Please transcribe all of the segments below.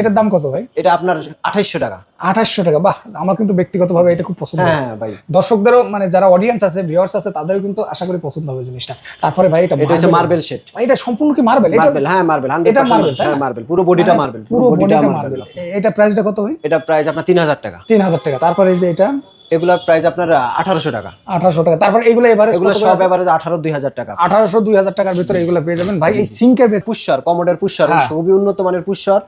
এটার দাম কত ভাই? এটা আপনার আঠাইশশো টাকা। টাকা। বাহ আমার কিন্তু ব্যক্তিগতভাবে এটা খুব পছন্দ হ্যাঁ ভাই। দর্শকদেরও মানে যারা অডিয়েন্স আছে ভিউয়ার্স আছে তাদেরও কিন্তু আশা করি পছন্দ হবে জিনিসটা। তারপরে ভাই এটা এটা হচ্ছে মার্বেল সেট এটা সম্পূর্ণ কি মার্বেল এটা মার্বেল হ্যাঁ মার্বেল এটা মার্বেল হ্যাঁ মার্বেল পুরো বডিটা মার্বেল পুরো বডিটা মার্বেল এটা প্রাইসটা কত ভাই? এটা প্রাইস আপনার তিন হাজার টাকা। তিন হাজার টাকা। তারপরে এই যে এটা এগুলোর প্রাইস আপনার আঠারোশো টাকা। আঠারোশো টাকা। তারপর এগুলো এবারে এগুলো সব এবারে আঠারো দুই হাজার টাকা। আঠারোশো দুই হাজার টাকার ভিতরে এগুলো পেয়ে যাবেন। ভাই এই সিঙ্কের পুষ্যার কমোডের পুষ্যার। খুবই উন্নত মানের পুষ্যার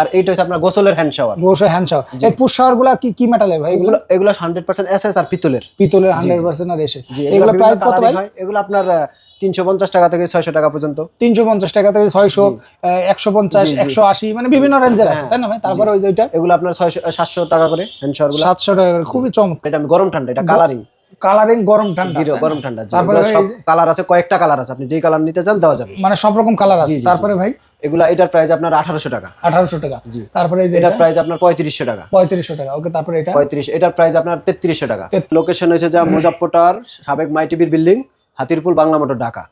আর এইটা হচ্ছে আপনার গোসলের হ্যান্ড শাওয়ার গোসলের হ্যান্ড শাওয়ার এই পুষ্যারগুলা কি কি মেটালের ভাই এগুলো? এগুলো হান্ড্রেড পার্সেন্ট এস আর পিতলের পিতলের হান্ড্রেড পার্সেন্ট আর এসে এগুলো প্রাইস কত ভাই। এগুলো আপনার তিনশো পঞ্চাশ টাকা থেকে ছয়শো টাকা পর্যন্ত। তিনশো পঞ্চাশ টাকা থেকে ছয়শো একশো পঞ্চাশ। একশো আশি মানে বিভিন্ন রেঞ্জের আছে হ্যাঁ, তাই না ভাই? তারপরে ওই যে এটা? এগুলো আপনার ছয়শো সাতশো টাকা করে হ্যান্ড শাওয়ারগুলো সাতশো টাকা করে, খুবই চমৎকার। এটা আমি গরম ঠান্ডা এটা কালারিং কালারিং গরম ঠান্ডা গরম ঠান্ডা তারপরে কালার আছে কয়েকটা কালার আছে আপনি যেই কালার নিতে চান দেওয়া যাবে। মানে সব রকম কালার আছে। তারপরে ভাই? এগুলা এটার প্রাইস আপনার আঠারোশো টাকা। আঠারোশো টাকা। তারপরে এটার প্রাইস আপনার পঁয়ত্রিশশো টাকা। পঁয়ত্রিশশো টাকা। ওকে তারপরে এটা? পঁয়ত্রিশ এটার প্রাইস আপনার তেত্রিশশো টাকা। লোকেশন হয়েছে যা মুজাফর টাওয়ার সাবেক মাই টিভির বিল্ডিং হাতিরপুল বাংলা মোটর ঢাকা।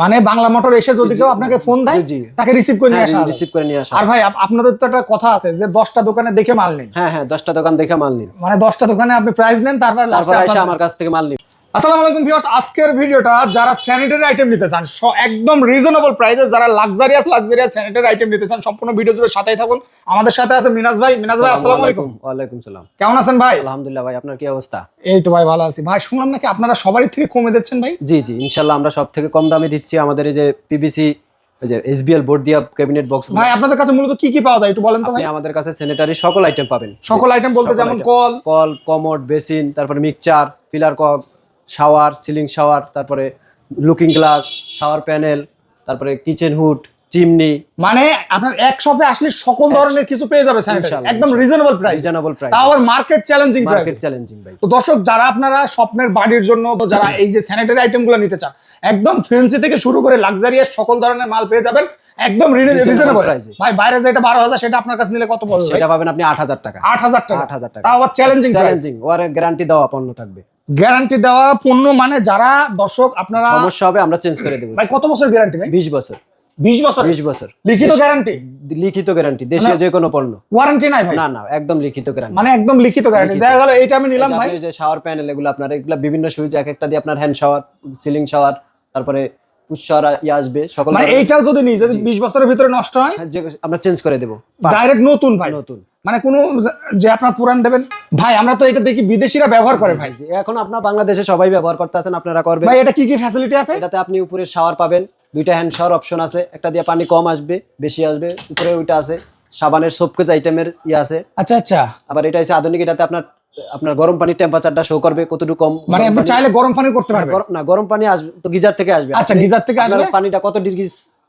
মানে বাংলা মোটর এসে যদি কেউ আপনাকে ফোন দেয়। তাকে রিসিভ করে নিয়ে আসা রিসিভ করে নিয়ে আসা আর ভাই আপনাদের তো একটা কথা আছে যে দশটা দোকানে দেখে মাল নিন। হ্যাঁ হ্যাঁ দশটা দোকান দেখে মাল নিন। মানে দশটা দোকানে আপনি প্রাইস নেন তারপর তারপর লাস্টে আমার কাছ থেকে মাল নিন। আসসালামু আলাইকুম ভিউয়ার্স আজকের ভিডিওটা যারা স্যানিটারি আইটেম নিতে চান একদম রিজনেবল প্রাইসে যারা লাক্সারিয়াস লাক্সারিয়াস স্যানিটারি আইটেম নিতে চান সম্পূর্ণ ভিডিও জুড়ে সাথেই থাকুন। আমাদের সাথে আছে মিনাজ ভাই। মিনাজ ভাই আসসালামু আলাইকুম। ওয়ালাইকুম সালাম। কেমন আছেন ভাই? আলহামদুলিল্লাহ ভাই আপনার কি অবস্থা? এই তো ভাই ভালো আছি। ভাই শুনলাম নাকি আপনারা সবারই থেকে কমে দিচ্ছেন ভাই? জি জি ইনশাল্লাহ আমরা সব থেকে কম দামে দিচ্ছি। আমাদের এই যে পিবিসি এই যে এসবিএল বোর্ড দিয়া ক্যাবিনেট বক্স ভাই আপনাদের কাছে মূলত কি কি পাওয়া যায় একটু বলেন তো ভাই। আমাদের কাছে স্যানিটারি সকল আইটেম পাবেন। সকল আইটেম বলতে যেমন কল। কল কমোড বেসিন তারপরে mixture pillar cock shower ceiling shower তারপরে লুকিং গ্লাস শাওয়ার প্যানেল তারপরে কিচেন হুড চিমনি মানে আপনার এক শপে আসলে সকল ধরনের কিছু পেয়ে যাবে একদম রিজনেবল প্রাইস রিজনেবল প্রাইস তাও আবার মার্কেট চ্যালেঞ্জিং মার্কেট চ্যালেঞ্জিং ভাই। তো দর্শক যারা আপনারা স্বপ্নের বাড়ির জন্য যারা এই যে স্যানিটারি আইটেমগুলো নিতে চান একদম ফ্যান্সি থেকে শুরু করে লাক্সারিয়াস সকল ধরনের মাল পেয়ে যাবেন। একদম রিজনেবল ভাই বাইরে যেটা বারো হাজার সেটা আপনার কাছে নিলে কত পড়বে সেটা পাবেন আপনি আট হাজার টাকা। আট হাজার টাকা। 8,000 টাকা। তাও আবার চ্যালেঞ্জিং চ্যালেঞ্জিং ওর গ্যারান্টি দেওয়া পণ্য থাকবে। গ্যারান্টি দেওয়া পণ্য মানে যারা দর্শক আপনারা সমস্যা হবে আমরা চেঞ্জ করে দেবো। ভাই কত বছর গ্যারান্টি ভাই? বিশ বছর। বিশ বছর? বিশ বছর। লিখিত গ্যারান্টি লিখিত গ্যারান্টি দেশে যে কোনো পণ্য। ওয়ারেন্টি নাই ভাই? না না একদম লিখিত গ্যারান্টি মানে একদম লিখিত গ্যারান্টি। দেখা গেল এইটা আমি নিলাম ভাই। যে শাওয়ার প্যানেল এগুলো আপনার এগুলো বিভিন্ন সুইচ এক একটা দিয়ে আপনার হ্যান্ড শাওয়ার সিলিং শাওয়ার তারপরে আসবে সকল মানে এইটাও যদি নিই যদি বিশ বছরের ভিতরে নষ্ট হয় হ্যাঁ, আমরা চেঞ্জ করে দেবো। ডাইরেক্ট নতুন ভাই। নতুন। মানে কোনো যে আপনার পুরান দেবেন ভাই আমরা তো এটা দেখি বিদেশিরা ব্যবহার করে ভাই। এখন আপনার বাংলাদেশে সবাই ব্যবহার করতে আছেন আপনারা করবেন। ভাই এটা কি কি ফ্যাসিলিটি আছে? এটাতে আপনি উপরে শাওয়ার পাবেন দুইটা হ্যান্ড শাওয়ার অপশন আছে একটা দিয়ে পানি কম আসবে বেশি আসবে উপরে ওইটা আছে সাবানের সোপকেজ আইটেমের ইয়ে আছে। আচ্ছা আচ্ছা। আবার এটা হচ্ছে আধুনিক এটাতে আপনার আপনার গরম পানির টেম্পারেচারটা শো করবে কতটুকু কম? মানে আপনি চাইলে গরম পানি করতে পারবেন। না গরম পানি আসবে তো গিজার থেকে আসবে। আচ্ছা, গিজার থেকে আসবে? পানিটা কত ডিগ্রি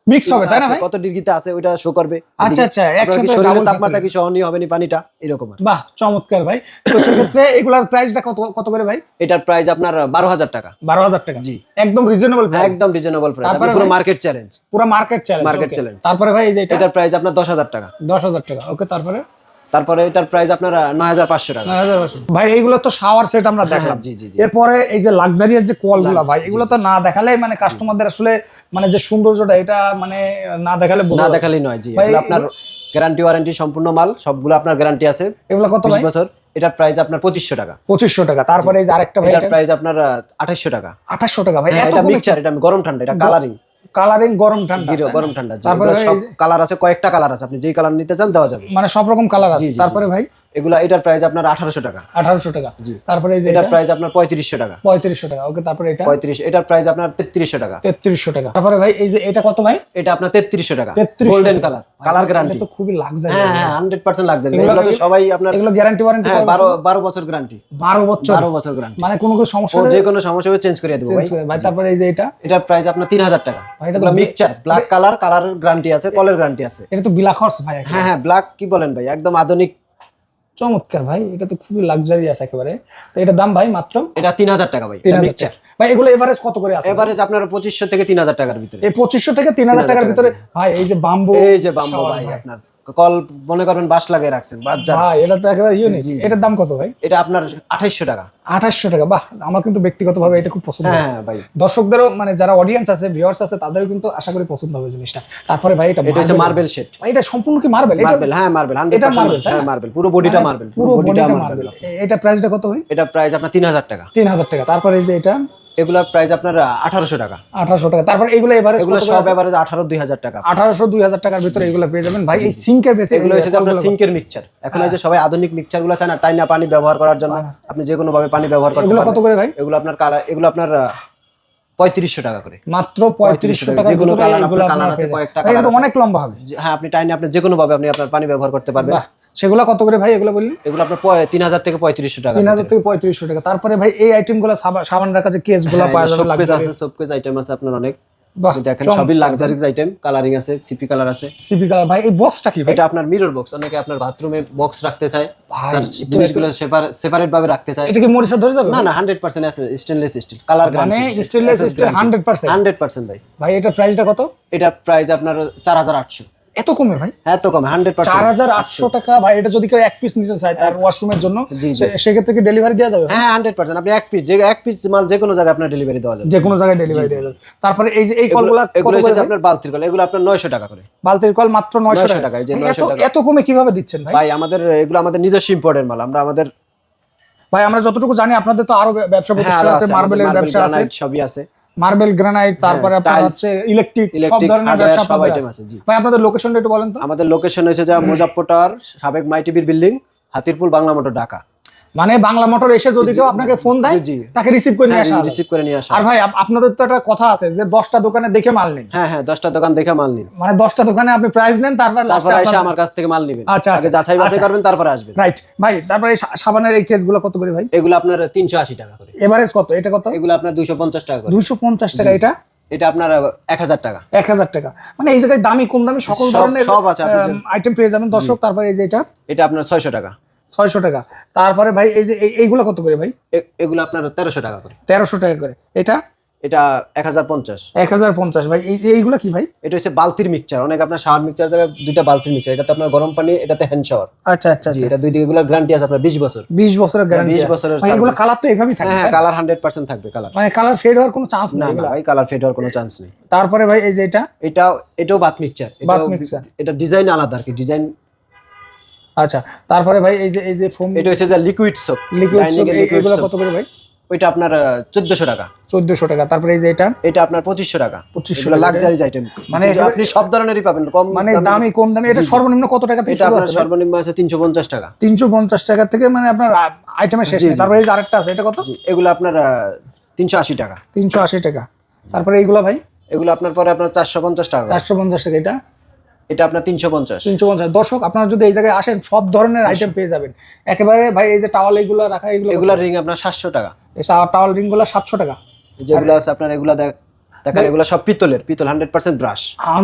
মিক্স হবে তাই না ভাই? কত ডিগ্রিতে আছে ওইটা শো করবে। আচ্ছা, আচ্ছা, একসাথে শরীরের তাপমাত্রা কি সহনীয় হবে না পানিটা? এরকম বাহ চমৎকার ভাই। তো সেক্ষেত্রে এগুলার প্রাইসটা কত কত করে ভাই? এটার প্রাইস আপনার বারো হাজার টাকা। বারো হাজার টাকা? জি। একদম রিজনেবল প্রাইস একদম রিজনেবল প্রাইস তারপরে পুরো মার্কেট চ্যালেঞ্জ পুরো মার্কেট চ্যালেঞ্জ মার্কেট চ্যালেঞ্জ তারপরে ভাই এই যে এটা? এটার প্রাইস আপনার দশ হাজার টাকা। দশ হাজার টাকা ওকে তারপরে? তারপরে এটার প্রাইস আপনার নয় হাজার পাঁচশো টাকা। ভাই এইগুলো তো শাওয়ার সেট আমরা দেখলাম। জি, জি, জি। এরপরে এই যে লাক্সারিয়াস যে কলগুলা ভাই এগুলো তো না দেখালে মানে কাস্টমারদের আসলে মানে যে সৌন্দর্যটা এটা মানে না দেখালে না। দেখালেই নয় জি। আপনার গ্যারান্টি ওয়ারেন্টি সম্পূর্ণ মাল সবগুলো আপনার গ্যারান্টি আছে। এগুলো কত ভাই? বছর। এটার প্রাইস আপনার পঁচিশশো টাকা। পঁচিশশো টাকা। তারপরে এই যে আরেকটা ভাই এটার প্রাইস আপনার আঠাশশো টাকা। আঠাশশো টাকা ভাই হ্যাঁ, এটা মিক্সচার এটা গরম ঠান্ডা এটা কালারিং কালারিং গরম ঠান্ডা গরম ঠান্ডা তারপরে সব কালার আছে কয়েকটা কালার আছে আপনি যেই কালার নিতে চান দেওয়া যাবে। মানে সব রকম কালার আছে। তারপরে ভাই? এগুলা এটার প্রাইস আপনার আঠারোশো টাকা। আঠারোশো টাকা। জি। তারপরে এই যে এটার এটা? প্রাইস আপনার পঁয়ত্রিশশো টাকা। পঁয়ত্রিশশো টাকা ওকে তারপরে এটা? পঁয়ত্রিশ এটার প্রাইস আপনার তেত্রিশশো টাকা। তেত্রিশশো টাকা। তারপরে ভাই এই যে এটা কত ভাই? এটা আপনার তেত্রিশশো টাকা। 3300 গোল্ডেন কালার কালার গ্যারান্টি এটা তো খুবই লাক্সারি হ্যাঁ হ্যাঁ হান্ড্রেড পার্সেন্ট লাগবে এগুলো- তো সবাই আপনার এগুলো গ্যারান্টি ওয়ারেন্টি বারো বারো বছর গ্যারান্টি বারো বছর? বারো বছর গ্যারান্টি মানে কোনো কোনো সমস্যা হলে যে কোনো সমস্যা হবে চেঞ্জ করে দেবো ভাই। ভাই তারপরে এই যে এটা? এটার প্রাইস আপনার তিন হাজার টাকা। ভাই, এটা তো mixture black colour colour guarantee আছে কলের গ্যারান্টি আছে। এটা তো বিলাক হর্স ভাই হ্যাঁ হ্যাঁ ব্ল্যাক কি বলেন ভাই? একদম আধুনিক চমৎকার ভাই এটা তো খুবই লাক্সারিয়াস একেবারে। তো এটা দাম ভাই মাত্র এটা তিন হাজার টাকা ভাই তিন হাজার ভাই এগুলো এভারেজ কত করে আছে? এভারেজ আপনার পঁচিশশো থেকে তিন হাজার টাকার ভিতরে। এই পঁচিশশো থেকে তিন হাজার টাকার ভিতরে ভাই এই যে বাম্বু এই যে বাম্বু ভাই। আপনার। কল মনে করবেন বাস লাগিয়ে রাখছেন বাস ভাই এটা তো একেবারে ইউনিক এটার দাম কত ভাই? এটা আপনার আঠাইশশো টাকা। আঠাশশো টাকা। বাহ আমার কিন্তু ব্যক্তিগতভাবে এটা খুব পছন্দ হ্যাঁ ভাই। দর্শকদেরও মানে যারা অডিয়েন্স আছে ভিউয়ার্স আছে তাদেরও কিন্তু আশা করি পছন্দ হবে জিনিসটা। তারপরে ভাই এটা এটা হচ্ছে মার্বেল শেড ভাই, এটা সম্পূর্ণ কি মার্বেল এটা মার্বেল হ্যাঁ মার্বেল এটা মার্বেল হ্যাঁ মার্বেল পুরো বডিটা মার্বেল পুরো বডিটা মার্বেল এটা প্রাইসটা কত ভাই? এটা প্রাইস আপনার তিন হাজার টাকা। তিন হাজার টাকা। তারপরে এই যে এটা এগুলা প্রাইস আপনার আঠারোশো টাকা। আঠারোশো টাকা। তারপর এগুলো এবারে এগুলো সব আঠারো দুই হাজার টাকা। আঠারোশো দুই হাজার টাকার ভিতরে এগুলো পেয়ে যাবেন। ভাই এই সিঙ্কের এগুলো যে আপনার সিঙ্কের মিক্সচার এখন এই যে সবাই আধুনিক মিক্সচারগুলো চায় না টাইনা পানি ব্যবহার করার জন্য আপনি যে কোনো ভাবে পানি ব্যবহার করতে এগুলো কত করে ভাই? এগুলো আপনার কালার এগুলো আপনার পঁয়ত্রিশশো টাকা করে। মাত্র পঁয়ত্রিশশো টাকা। যেগুলো colour আছে, কয়েকটা colour অনেক লম্বা হবে। হ্যাঁ আপনি টাইনে আপনি যে কোনো ভাবে আপনি আপনার পানি ব্যবহার করতে পারবেন। সেগুলো কত করে ভাই এগুলো বললেন এগুলো আপনার তিন হাজার থেকে পঁয়ত্রিশশো টাকা তিন হাজার থেকে পঁয়ত্রিশশো টাকা। তারপরে ভাই এই আইটেমগুলো সাবান রাখা যে কেসগুলো পাওয়া যাবে। আছে শোকেস আইটেম আছে আপনার অনেক। দেখেন সবই লাক্সারিজ আইটেম কালারিং আছে সিপি কালার আছে। সিপি কালার ভাই এই বক্সটা কি ভাই? এটা আপনার মিরর বক্স অনেকে আপনার বাথরুমে বক্স রাখতে চায়। ভাই, তার জিনিসগুলো সেপারেট ভাবে রাখতে চায়। এটা কি মরিচা ধরে যাবে? না না হান্ড্রেড পার্সেন্ট আছে স্টেনলেস স্টিল কালার মানে stainless steel hundred percent hundred percent ভাই। ভাই এটা প্রাইসটা কত? এটা প্রাইস আপনার চার হাজার আটশো। এত কমে ভাই? এত কমে হান্ড্রেড চার হাজার আটশো টাকা ভাই এটা যদি কেউ এক পিস নিতে চায় তার ওয়াশরুমের জন্য সেক্ষেত্রে কি ডেলিভারি দেওয়া যাবে? হ্যাঁ হান্ড্রেড পার্সেন্ট আপনি এক পিস যে এক পিস মাল যে কোনো জায়গায় আপনার ডেলিভারি দেওয়া যাবে। যে কোনো জায়গায় ডেলিভারি দেওয়া যাবে। তারপরে এই যে এই এগুলো কলগুলা এগুলো হচ্ছে আপনার বালতির কল। এগুলো আপনার নয়শো টাকা করে। বালতির কল মাত্র নয়শো টাকা। 900 এত টাকা। এত কমে কীভাবে দিচ্ছেন ভাই? ভাই আমাদের এগুলো আমাদের নিজস্ব ইম্পোর্টের মাল। আমরা আমাদের ভাই আমরা যতটুকু জানি আপনাদের তো আরও ব্যবসা হ্যাঁ, প্রতিষ্ঠান আছে, মার্বেলের ব্যবসা আছে। সবই আছে। মার্বেল গ্রানাইট তারপরে আপনার আছে হচ্ছে ইলেকট্রিক সব ধরনের ব্যবসা পাওয়া আপনাদের আছে। আছে, ভাই আপনাদের লোকেশনটা একটু বলেন তো। আমাদের লোকেশন হয়েছে যা মুজাফফরটার সাবেক মাইটিবির বিল্ডিং হাতিরপুল বাংলা মোটর ঢাকা। মানে বাংলা মোটর এসে যদি কেউ আপনাকে ফোন দেয়। তাকে রিসিভ করে নিয়ে আসা রিসিভ করে নিয়ে আসা আর ভাই আপনাদের তো একটা কথা আছে যে দশটা দোকানে দেখে মাল নিন। হ্যাঁ হ্যাঁ দশটা দোকান দেখে মাল নিন। মানে দশটা দোকানে আপনি প্রাইস নেন তারপর তারপর এসে আমার কাছ থেকে মাল নিবেন। আচ্ছা, আগে আচ্ছা, যাচাই বাছাই আচ্ছা। করবেন তারপরে আসবেন। রাইট ভাই তারপরে এই সাবানের এই কেসগুলো কত করে ভাই? এগুলো আপনার তিনশো আশি টাকা করে। এভারেজ কত? এটা কত? এগুলো আপনার দুইশো পঞ্চাশ টাকা করে। দুইশো পঞ্চাশ টাকা এটা? এটা আপনার এক হাজার টাকা। এক হাজার টাকা। মানে এই জায়গায় দামি কম দামি সকল ধরনের সব আছে, আইটেম পেয়ে যাবেন। দর্শক তারপরে এই যে এটা? এটা আপনার ছয়শো টাকা। ছয়শো টাকা। তারপরে ভাই এই যে এই- এইগুলো কত করে ভাই? এগুলো আপনার তেরোশো টাকা করে। তেরোশো টাকা করে। এটা? এটা এক হাজার পঞ্চাশ। এক হাজার পঞ্চাশ ভাই। এইগুলো কি ভাই? এটা হচ্ছে বালতির মিক্সচার অনেক আপনার শাওয়ার মিক্সচার জায়গায় দুইটা বালতির মিক্সচার এটাতে আপনার গরম পানি এটাতে হ্যান্ড শাওয়ার আচ্ছা আচ্ছা আচ্ছা। এটা দুই দিকে এগুলো গ্যারান্টি আছে আপনার বিশ বছর। বিশ বছরের গ্যারান্টি 20 বছরের এগুলো কালার তো এইভাবেই থাকে হ্যাঁ কালার হান্ড্রেড পার্সেন্ট থাকবে কালার মানে কালার ফেড হওয়ার কোনো চান্স না। ভাই কালার ফেড হওয়ার কোনো চান্স নেই। তারপরে ভাই এই যে এটা? এটাও এটাও বাত মিক্সচার বাথ mixer। এটা ডিজাইন আলাদা আর কি। ডিজাইন আচ্ছা তারপরে ভাই এই যে এই যে ফোম এটা হচ্ছে যে লিকুইড সোপ লিকুইড লিকুইড এগুলো সোপ কত করে ভাই? ওইটা আপনার চোদ্দশো টাকা। চোদ্দশো টাকা তারপরে এই যে এটা? এটা আপনার পঁচিশশো টাকা। 2500 এগুলো টাকা। লাক্সারিজ আইটেম মানে আপনি সব ধরনেরই পাবেন কম মানে দামি কম দামি এটা সর্বনিম্ন কত টাকা থেকে এটা আপনার সর্বনিম্ন আছে তিনশো পঞ্চাশ টাকা। তিনশো পঞ্চাশ টাকা থেকে মানে আপনার আইটেমের শেষ তারপরে এই যে আরেকটা আছে এটা কত? এগুলো আপনার তিনশো আশি টাকা। তিনশো আশি টাকা। তারপরে এইগুলো ভাই? এগুলো আপনার পরে আপনার চারশো পঞ্চাশ টাকা। চারশো পঞ্চাশ টাকা এটা? এটা আপনার তিনশো পঞ্চাশ। তিনশো পঞ্চাশ। দর্শক আপনারা যদি এই জায়গায় আসেন সব ধরনের আইটেম পেয়ে যাবেন। একেবারে ভাই এই যে টাওয়াল এইগুলো রাখা এগুলো এগুলা রিং আপনার সাতশো টাকা। টাওয়াল রিংগুলো সাতশো টাকা। যেগুলো আছে আপনার এগুলা দেখ- দেখেন এগুলো সব পিতলের পিতল hundred percent brass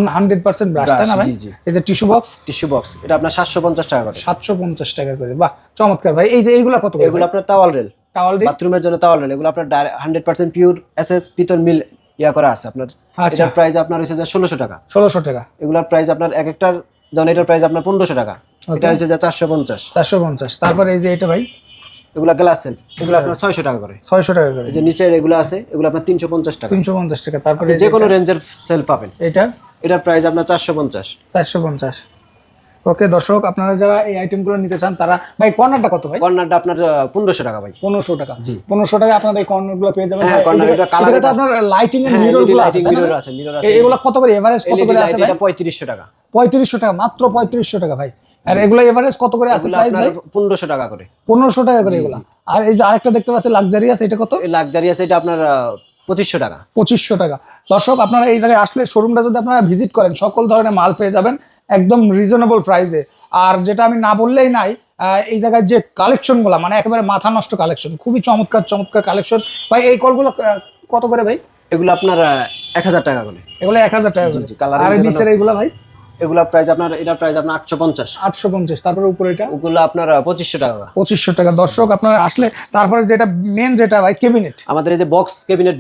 hundred percent brass তাই না ভাই? জি, জি। এই যে টিস্যু বক্স টিস্যু বক্স এটা আপনার সাতশো পঞ্চাশ টাকা করে। সাতশো পঞ্চাশ টাকা করে। বাহ চমৎকার ভাই। এই যে এইগুলো কত এগুলো আপনার তাওয়াল রেল টাওয়াল বাথরুমের জন্য তাওয়াল রেল এগুলো আপনার হান্ড্রেড পার্সেন্ট পিওর এসএস পিতল মিল ইয়া করা আছে আপনার। আচ্ছা। এটার প্রাইস আপনার হচ্ছে যে ষোলোশো টাকা। ষোলোশো টাকা। এগুলার প্রাইস আপনার এক একটার যেমন এটার প্রাইস আপনার পনেরোশো টাকা। এটা হচ্ছে যে চারশো পঞ্চাশ। চারশো পঞ্চাশ। তারপরে এই যে এটা ভাই? এগুলা গ্লাস সেল এগুলো আপনার ছয়শো টাকা করে। ছয়শো টাকা করে। এই যে নিচের এগুলো আছে এগুলো আপনার তিনশো পঞ্চাশ টাকা। তিনশো পঞ্চাশ টাকা। তারপরে যে কোনো রেঞ্জের সেল পাবেন। এটা? এটার প্রাইস আপনার চারশো পঞ্চাশ। চারশো পঞ্চাশ। ওকে দর্শক আপনারা যারা এই আইটেমগুলো নিতে চান তারা ভাই কর্নারটা কত ভাই? কর্নারটা আপনার পনেরোশো টাকা ভাই। পনেরোশো টাকা। জি। পনেরোশো টাকা আপনার এই কর্নারগুলো পেয়ে যাবেন। হ্যাঁ, তো আপনার লাইটিং এর মিররগুলো আছে ভাই? আছে, mirror আছে। এগুলো কত করে এভারেজ কত করে আছে ভাই? এটা পঁয়ত্রিশশো টাকা। পঁয়ত্রিশশো টাকা মাত্র পঁয়ত্রিশশো টাকা ভাই। আর এগুলো এভারেজ কত করে আছে প্রাইস ভাই? পনেরোশো টাকা করে। পনেরোশো টাকা করে এগুলো। আর এই যে আরেকটা দেখতে পাচ্ছি লাক্সারি আছে এটা কত? এই লাক্সারি আছে এটা আপনার পঁচিশশো টাকা। পঁচিশশো টাকা। দর্শক আপনারা এই জায়গায় আসলে শোরুমটা যদি আপনারা ভিজিট করেন সকল ধরনের মাল পেয়ে যাবেন। একদম রিজনেবল প্রাইসে আর যেটা আমি না বললেই নাই এই জায়গায় যে কালেকশনগুলো মানে একেবারে মাথা নষ্ট কালেকশন খুবই চমৎকার চমৎকার কালেকশন ভাই এই কলগুলো কত করে ভাই? এগুলো আপনার এক হাজার টাকা করে। এগুলো এক হাজার টাকা করে। আর নিচের এইগুলো ভাই? এগুলোর প্রাইস আপনার এটার প্রাইস আপনার আটশো পঞ্চাশ। আটশো পঞ্চাশ তারপরে উপরে এটা? ওগুলো আপনার পঁচিশশো টাকা। পঁচিশশো টাকা। দর্শক আপনারা আসলে তারপরে যেটা মেন যেটা ভাই কেবিনেট আমাদের এই যে বক্স ক্যাবিনেট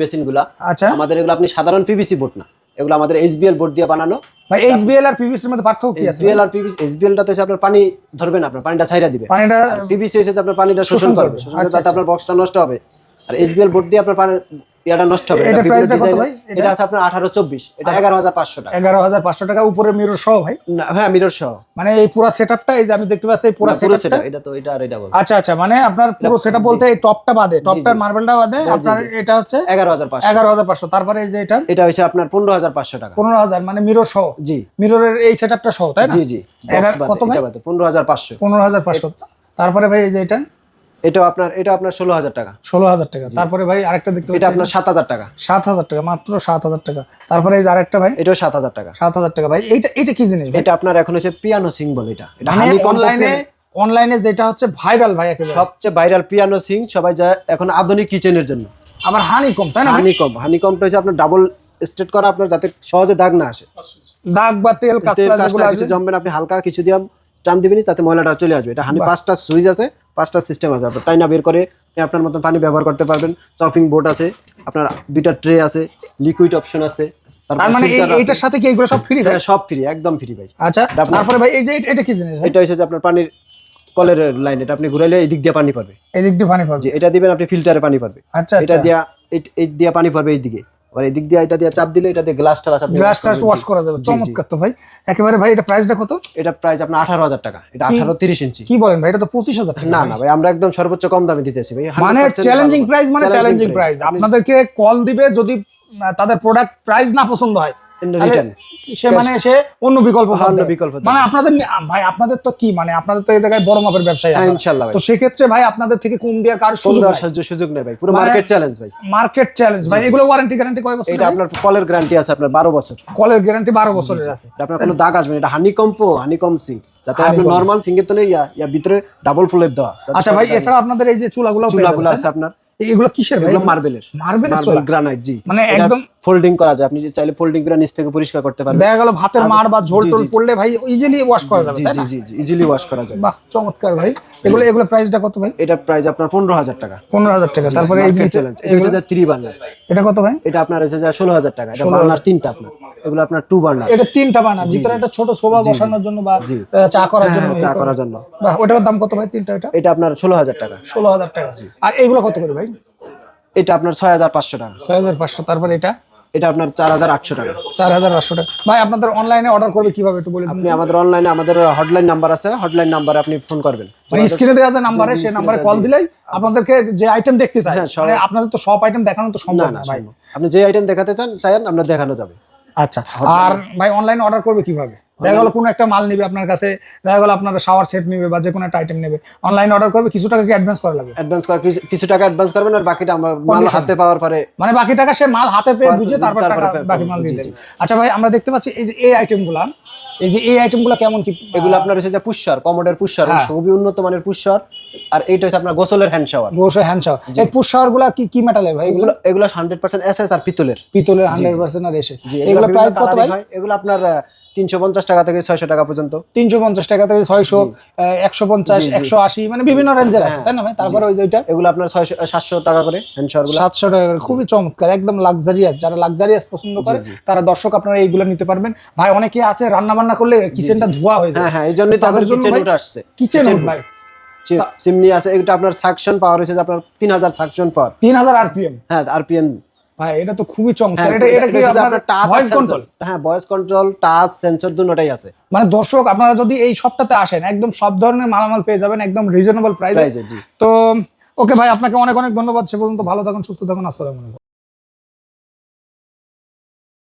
আচ্ছা। আমাদের এগুলো আপনি সাধারণ পিভিসি বোর্ড না। এগুলো আমাদের এইচবিএল বোর্ড দিয়ে বানানো। ভাই এইচবিএল আর পিভিসির মধ্যে পার্থক্য কি আছে? এসবিএল আর পিভিসি এসবিএলটা তো হচ্ছে আপনার পানি ধরবে না আপনার পানিটা ছাইরা দিবে। পানিটা পিভিসি হচ্ছে আপনার পানিটা শোষণ করবে। শোষণ করলে আচ্ছা, আপনার বক্সটা নষ্ট হবে। আর এসবিএল বোর্ড দিয়ে আপনার পানি ইয়াটা নষ্ট হবে এটা টা কত ভাই? এটা? আছে আপনার আঠারো চব্বিশ এটা এগারো হাজার পাঁচশো টাকা। এগারো হাজার পাঁচশো টাকা উপরে মিরর সহ ভাই? না, হ্যাঁ মিরর সহ। মানে এই পুরো সেটআপটা এই যে আমি দেখতে পাচ্ছি এই পুরো সেটআপটা এটা তো এটা আর এটা বল। আচ্ছা আচ্ছা মানে আপনার পুরো সেটা বলতে এই টপটা বাদে টপটার মার্বেলটা বাদে আপনার এটা হচ্ছে এগারো হাজার পাঁচশো। এগারো হাজার পাঁচশো তারপরে এই যে এটা? এটা হচ্ছে আপনার পনেরো হাজার পাঁচশো টাকা। পনেরো হাজার মানে মিরর সহ? জি। মিররের এই সেটআপটা সহ তাই না? জি জি কত ভাই? পনেরো হাজার পাঁচশো। পনেরো হাজার পাঁচশো। তারপরে ভাই এই যে এটা? এটাও আপনার এটা আপনার ষোলো হাজার টাকা। ষোলো হাজার টাকা। তারপরে ভাই আরেকটা দেখতে এটা আপনার সাত হাজার টাকা। সাত হাজার টাকা মাত্র সাত হাজার টাকা। তারপরে এই আরেকটা ভাই? এটাও সাত হাজার টাকা। সাত হাজার টাকা। ভাই এইটা এটা কি জিনিস এটা আপনার এখন হচ্ছে পিয়ানো সিং বলে এটা। এটা মানে অনলাইনে অনলাইনে যেটা হচ্ছে ভাইরাল ভাই সবচেয়ে ভাইরাল পিয়ানো সিং সবাই যায় এখন আধুনিক কিচেনের জন্য। আবার হানি কম তাই না? হানিকম হানিকমটা হচ্ছে আপনার ডাবল স্ট্রেট করা আপনার যাতে সহজে দাগ না আসে। দাগ বা তেল কাঁচরা যেগুলো আছে। জমবে আপনি হালকা কিছু দিয়ে টান দিবেনি তাতে ময়লাটা চলে আসবে। এটা হানি পাঁচটা সুইচ আছে পাঁচটা সিস্টেম আছে। আপনার টাইনা বের করে আপনি আপনার মতন পানি ব্যবহার করতে পারবেন। চপিং বোর্ড আছে আপনার দুইটা ট্রে আছে লিকুইড অপশন আছে। তার মানে। এইটার সাথে কি এগুলো সব ফ্রি ভাই? হ্যাঁ, সব ফ্রি একদম ফ্রি ভাই। আচ্ছা তারপরে ভাই এই যে এটা- কি জিনিস এটা হচ্ছে আপনার পানির কলের লাইন এটা আপনি ঘুরাইলে এই দিক দিয়ে পানি পাবে দিয়ে পানি পাবে এটা দিবেন আপনি ফিল্টারে পানি পাবে আচ্ছা এটা আচ্ছা। দিয়া এই- এই দিয়া পানি পাবে এই দিকে। আবার এদিক দিয়ে এটা দিয়ে চাপ দিলে এটা দিয়ে গ্লাস টালাস আপনি গ্লাস টালাস ওয়াশ করা যাবে। চমৎকার তো ভাই। একেবারে ভাই এটা প্রাইসটা কত? এটা প্রাইস আপনার আঠারো হাজার টাকা। এটা কি? আঠারো তিরিশ ইঞ্চি। কি বলেন ভাই এটা তো পঁচিশ হাজার টাকা না না ভাই আমরা একদম সর্বোচ্চ কম দামে দিতেছি ভাই। মানে চ্যালেঞ্জিং প্রাইস মানে চ্যালেঞ্জিং প্রাইস আপনাদেরকে কল দিবে যদি তাদের প্রোডাক্ট প্রাইস না পছন্দ হয় সে মানে সে অন্য বিকল্প অন্য বিকল্প মানে আপনাদের ভাই আপনাদের তো কি মানে আপনাদের তো এই জায়গায় বড় মাপের ব্যবসায়ী তো সেক্ষেত্রে ভাই আপনাদের থেকে কম দেওয়ার কারও সুযোগ সুযোগ- নেই ভাই। পুরো মার্কেট চ্যালেঞ্জ ভাই। মার্কেট চ্যালেঞ্জ ভাই এগুলো ওয়ারেন্টি গ্যারান্টি কয় বছর এটা আপনার কলের গ্যারান্টি আছে আপনার বারো বছর। কলের গ্যারান্টি বারো বছরের আছে। আপনার কোনো দাগ আসবে না এটা হানিকম্প হানিকম সিং। যাতে আপনি। নর্মাল সিঙ্গের তো নেই ইয়া ভিতরে ডাবল ফুলের দেওয়া। আচ্ছা ভাই এছাড়া আপনাদের এই যে চুলাগুলো চুলাগুলো আছে আপনার। এগুলো কিসের ভাই? এগুলো মার্বেলের মার্বেলের চুলা? গ্রানাইট জি। মানে একদম ফোল্ডিং করা যায়। আপনি যে চাইলে ফোল্ডিং করে নিচ থেকে পরিষ্কার করতে পারবেন। দেখা গেল ভাতের মার বা ঝোল টোল পড়লে ভাই ইজিলি ওয়াশ করা যাবে জি জি জি ইজিলি ওয়াশ করা যায় বাহ চমৎকার ভাই। এগুলো এগুলো প্রাইসটা কত ভাই? এটার প্রাইস আপনার পনেরো হাজার টাকা। পনেরো হাজার টাকা তারপরে এই চ্যালেঞ্জ এটা হচ্ছে যে থ্রি বার্নার এটা কত ভাই? এটা আপনার হচ্ছে যে ষোলো হাজার টাকা। এটা বার্নার তিনটা আপনার। এগুলো আপনার টু বার্নার এটা তিনটা বানার ভিতরে একটা ছোট সোফা বসানোর জন্য বা চা করার জন্য চা করার জন্য। বাহ ওটার দাম কত ভাই তিনটা এটা? এটা আপনার ষোলো হাজার টাকা। ষোলো হাজার টাকা। আর এগুলো কত করে ভাই? এটা আপনার ছয় হাজার পাঁচশো টাকা। ছয় হাজার পাঁচশো তারপরে এটা? এটা আপনার চার হাজার আটশো টাকা। চার হাজার আটশো টাকা। ভাই আপনাদের অনলাইনে অর্ডার করবে কীভাবে একটু বলে আপনি আমাদের অনলাইনে আমাদের হটলাইন নাম্বার আছে। হটলাইন নাম্বারে আপনি ফোন করবেন। মানে স্ক্রিনে দেওয়া যে নাম্বারে সেই নাম্বারে কল দিলেই আপনাদেরকে যে আইটেম দেখতে চাই হ্যাঁ, মানে আপনাদের তো সব আইটেম দেখানো তো সম্ভব না না ভাই। আপনি যে আইটেম দেখাতে চান চাইন আপনার দেখানো যাবে। আচ্ছা আর ভাই অনলাইনে অর্ডার করবে কীভাবে? দেখা গেলো কোনো একটা মাল নিবে আপনার কাছে দেখা গেলো আপনার শাওয়ার সেট নিবে বা যে কোনো একটা আইটেম নেবে। অনলাইনে অর্ডার করবে কিছু টাকা কি অ্যাডভান্স করা লাগবে? অ্যাডভান্স করা কিছু- টাকা অ্যাডভান্স করবেন আর বাকিটা আমরা মাল হাতে পাওয়ার পরে মানে বাকি টাকা সে মাল হাতে পেয়ে বুঝে তারপর টাকা বাকি মাল দিয়ে দেবে। আচ্ছা ভাই আমরা দেখতে পাচ্ছি এই যে এই আইটেমগুলা এই যে এই আইটেমগুলো কেমন কি এগুলো আপনার হচ্ছে যে পুষ্যার কমোডের পুষ্যার হ্যাঁ। খুবই উন্নত মানের পুষ্যার আর এইটা হচ্ছে আপনার গোসলের হ্যান্ড শাওয়ার গোস হ্যান্ড শাওয়ার এই পুশ শাওয়ারগুলা কি কি মেটালের ভাই এগুলো? এগুলো হান্ড্রেড পার্সেন্ট এস এস আর পিতলের। পিতলের হান্ড্রেড পার্সেন্ট আর এসে। এগুলো প্রাইস কত ভাই। এগুলো আপনার তিনশো পঞ্চাশ টাকা থেকে ছয়শো টাকা পর্যন্ত। তিনশো পঞ্চাশ টাকা থেকে ছয়শো একশো পঞ্চাশ একশো আশি মানে বিভিন্ন রেঞ্জের আছে তাই না ভাই? তারপরে ওই যে ওইটা? এগুলো আপনার ছয়শো সাতশো টাকা করে সাতশো টাকা করে খুবই চমৎকার একদম লাক্সারিয়াস যারা লাক্সারিয়াস পছন্দ করে তারা দর্শক আপনারা এইগুলো নিতে পারবেন। ভাই অনেকে আছে রান্না বান্না করলে কিচেনটা ধোয়া হয়ে যায়। হ্যাঁ হ্যাঁ এই জন্যই তাদের জন্য আসছে। কিচেন ভাই। চিমনি আছে এটা আপনার সাকশন পাওয়ার হচ্ছে আপনার তিন হাজার সাকশন পাওয়ার তিন হাজার আরপিএম হ্যাঁ আরপিএম ভাই এটা তো খুবই চমৎকার। হ্যাঁ এটা এটা কি আপনার টাচ ভয়েস কন্ট্রোল হ্যাঁ ভয়েস কন্ট্রোল টাচ সেন্সর দুটোটাই আছে। মানে দর্শক আপনারা যদি এই সপ্তাহে আসেন একদম সব ধরনের মালামাল পেয়ে যাবেন একদম রিজনেবল প্রাইসে তো ওকে ভাই আপনাকে অনেক অনেক ধন্যবাদ। সে পর্যন্ত ভালো থাকুন সুস্থ থাকুন। আসসালামু আলাইকুম।